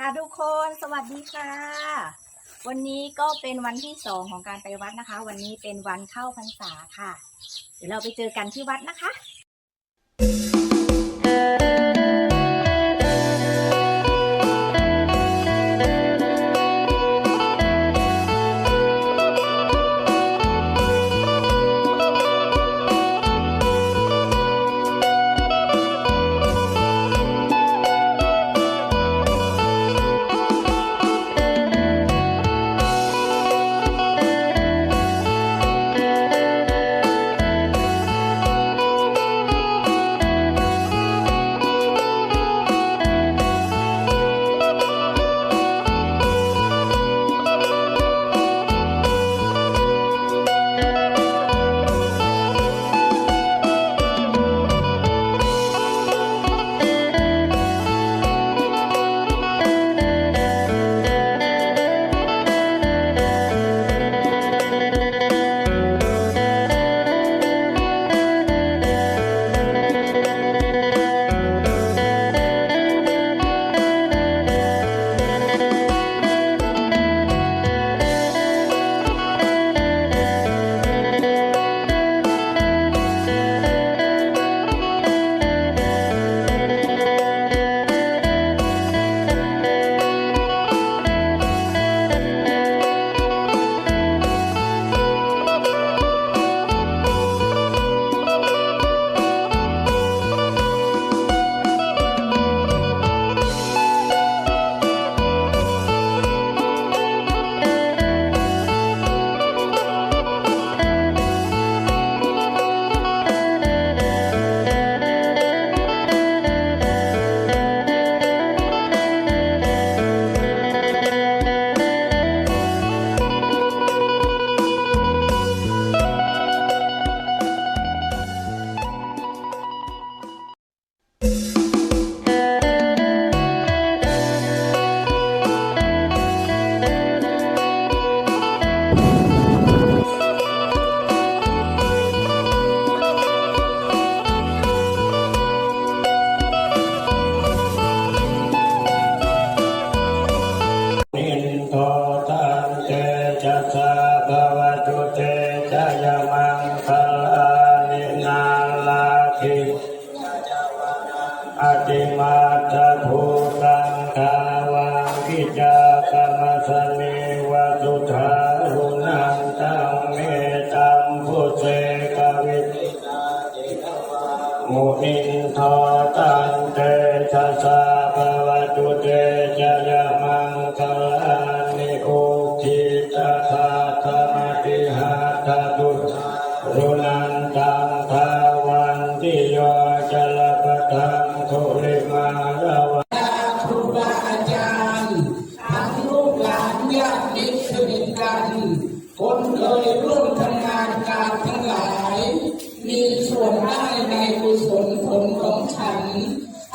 ค่ะทุกคนสวัสดีค่ะ วันนี้ก็เป็นวันที่สองของการไปวัดนะคะ วันนี้เป็นวันเข้าพรรษาค่ะ เดี๋ยวเราไปเจอกันที่วัดนะคะ นิน กรรมสเน มีส่วนได้ในกุศลผลของฉัน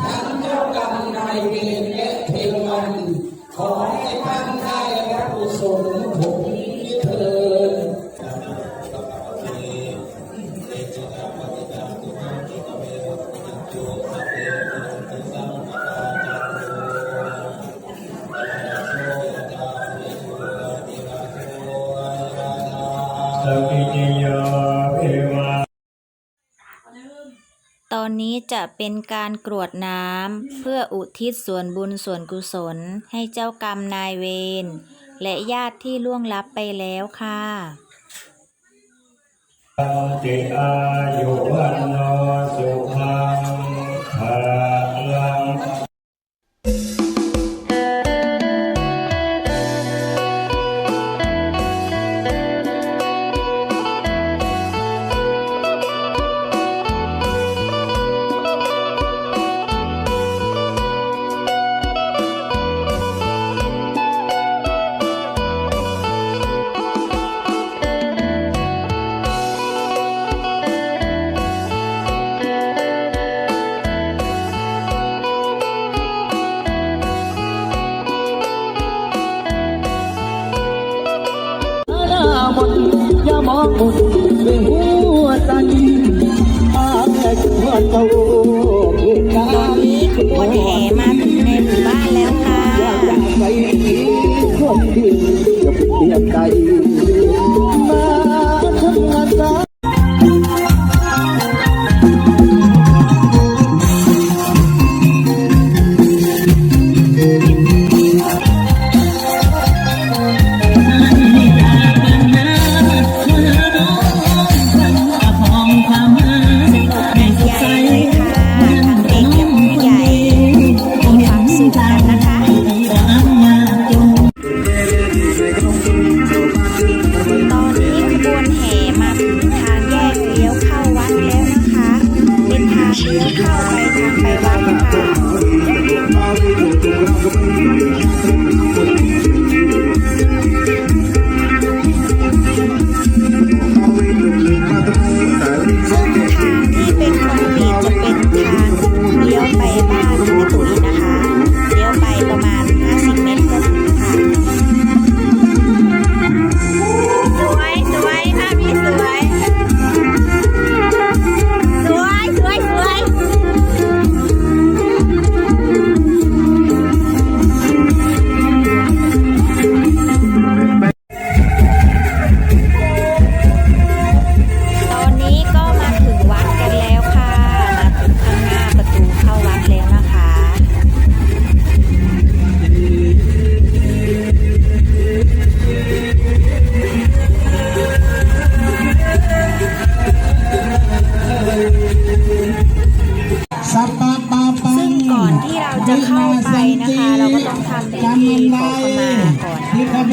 ทั้งเจ้ากรรมนายเวร นี้จะเป็นการกรวดน้ำเพื่ออุทิศส่วนบุญส่วนกุศลให้เจ้ากรรมนายเวรและญาติที่ล่วงลับไปแล้วค่ะติอายุวันโนสุขัง อย่ Africa.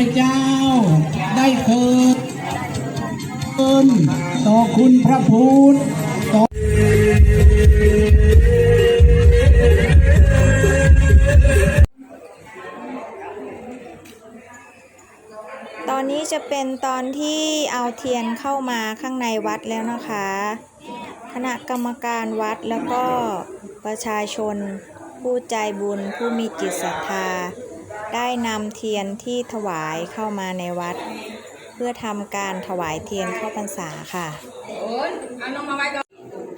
พเจ้า ได้เกิดเอินต่อคุณพระพุทธต่อตอนนี้จะเป็นตอนที่เอาเทียนเข้ามาข้างในวัดแล้วนะคะ คณะกรรมการวัดแล้วก็ประชาชนผู้ใจบุญผู้มีจิตศรัทธา ได้นำเทียนที่ถวายเข้ามาในวัด เพื่อทำการถวายเทียนเข้าพรรษาค่ะ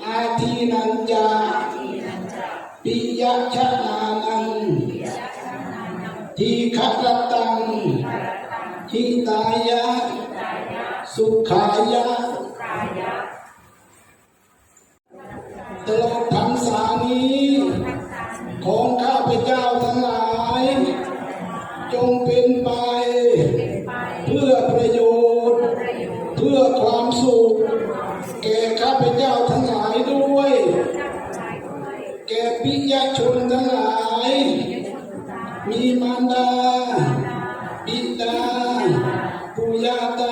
อาทีนันจาปิยชนานังทีฆรตังหิตายะ สุขายะตลอดพรรษานี้ ของข้าพเจ้า งหลายจงเป็นไป เพื่อประโยชน์ เพื่อความสุข แก่ข้าพเจ้าทั้งหลายด้วย แก่ปิยชนทั้งหลาย มีมารดาบิดาปุยาตา